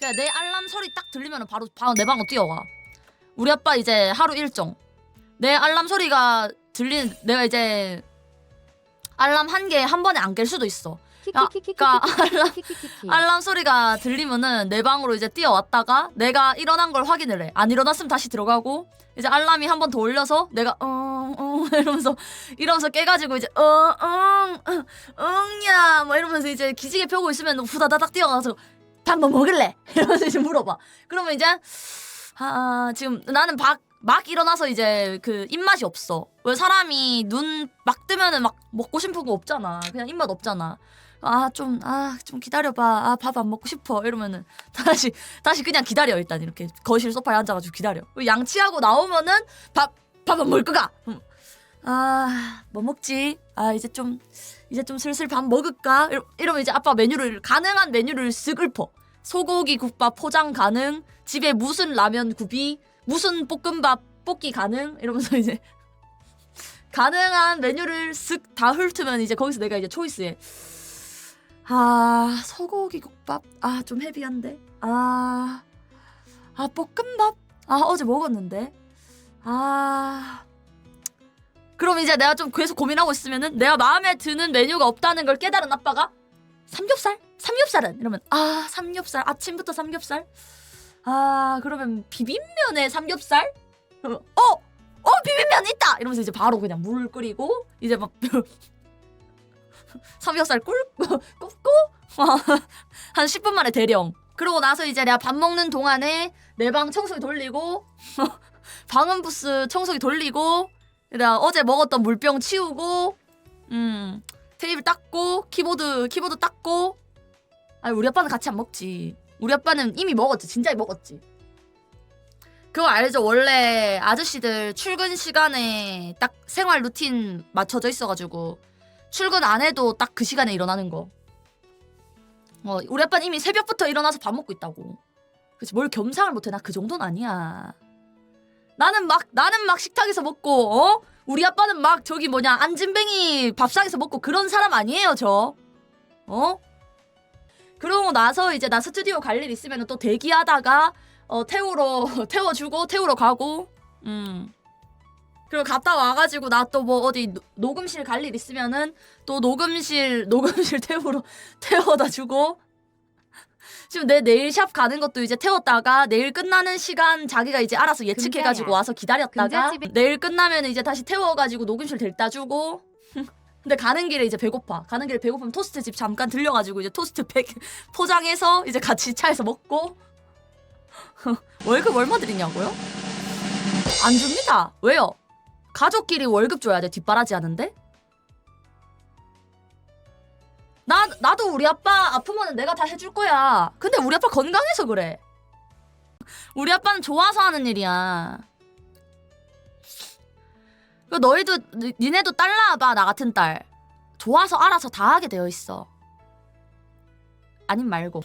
그냥 내 알람 소리 딱 들리면 바로 바로 내 방으로 뛰어와. 우리 아빠 이제 하루 일정. 내 알람 소리가 들리는 내가 이제 알람 한 개 한 번에 안 깰 수도 있어. 그러니까 알람 알람 소리가 들리면은 내 방으로 이제 뛰어왔다가 내가 일어난 걸 확인을 해. 안 일어났으면 다시 들어가고 이제 알람이 한 번 더 울려서 내가 응응 이러면서 이러면서 깨가지고 이제 어응 응야 뭐 이러면서 이제 기지개 펴고 있으면 후다다닥 뛰어가서 밥뭐 먹을래 이러면서 이제 물어봐. 그러면 이제 아 지금 나는 막, 막 일어나서 이제 그 입맛이 없어. 왜 사람이 눈 막 뜨면은 막 먹고 싶은 거 없잖아. 그냥 입맛 없잖아. 아 좀 아 좀 기다려봐. 아 밥 안 먹고 싶어. 이러면은 다시 다시 그냥 기다려 일단 이렇게 거실 소파에 앉아가지고 기다려. 양치하고 나오면은 밥 밥 안 먹을 거가. 음. 아뭐 먹지? 아 이제 좀 이제 좀 슬슬 밥 먹을까? 이러, 이러면 이제 아빠 메뉴를 가능한 메뉴를 쓱 읊어. 소고기 국밥 포장 가능. 집에 무슨 라면 구비, 무슨 볶음밥 볶기 가능. 이러면서 이제 가능한 메뉴를 쓱 다 훑으면 이제 거기서 내가 이제 초이스해. 아 소고기 국밥 아 좀 헤비한데 아, 아 볶음밥 아 어제 먹었는데 아 그럼 이제 내가 좀 계속 고민하고 있으면은 내가 마음에 드는 메뉴가 없다는 걸 깨달은 아빠가 삼겹살? 삼겹살은? 이러면 아 삼겹살. 아침부터 삼겹살? 아 그러면 비빔면에 삼겹살? 그러면 어 어 비빔면 있다! 이러면서 이제 바로 그냥 물 끓이고 이제 막 삼겹살 꿀 굽고 한 10분 만에 대령. 그러고 나서 이제 내가 밥 먹는 동안에 내 방 청소기 돌리고 방음 부스 청소기 돌리고 그다음 어제 먹었던 물병 치우고 음 테이블 닦고 키보드 키보드 닦고 아니 우리 아빠는 같이 안 먹지. 우리 아빠는 이미 먹었지. 진짜 먹었지. 그거 알죠? 원래 아저씨들 출근 시간에 딱 생활 루틴 맞춰져 있어가지고 출근 안 해도 딱 그 시간에 일어나는 거. 어, 우리 아빠는 이미 새벽부터 일어나서 밥 먹고 있다고. 그치, 뭘 겸상을 못해. 나 그 정도는 아니야. 나는 막, 나는 막 식탁에서 먹고, 어? 우리 아빠는 막 저기 뭐냐, 안진뱅이 밥상에서 먹고 그런 사람 아니에요, 저. 어? 그러고 나서 이제 나 스튜디오 갈 일 있으면 또 대기하다가, 어, 태우러, 태워주고, 태우러 가고, 음. 그리고 갔다 와가지고 나 또 뭐 어디 노- 녹음실 갈 일 있으면은 또 녹음실 녹음실 태우러 태워다 주고 지금 내 내일 샵 가는 것도 이제 태웠다가 내일 끝나는 시간 자기가 이제 알아서 예측해가지고 금자야. 와서 기다렸다가 금자집에- 내일 끝나면 이제 다시 태워가지고 녹음실 데려다 주고 근데 가는 길에 이제 배고파 가는 길에 배고프면 토스트 집 잠깐 들려가지고 이제 토스트 팩 포장해서 이제 같이 차에서 먹고 월급 얼마 드리냐고요? 안 줍니다 왜요? 가족끼리 월급 줘야 돼 뒷바라지 하는데? 나 나도 우리 아빠 아프면 내가 다 해줄 거야. 근데 우리 아빠 건강해서 그래. 우리 아빠는 좋아서 하는 일이야. 그 너희도 니- 니네도 딸 낳아봐 나 같은 딸. 좋아서 알아서 다 하게 되어 있어. 아님 말고.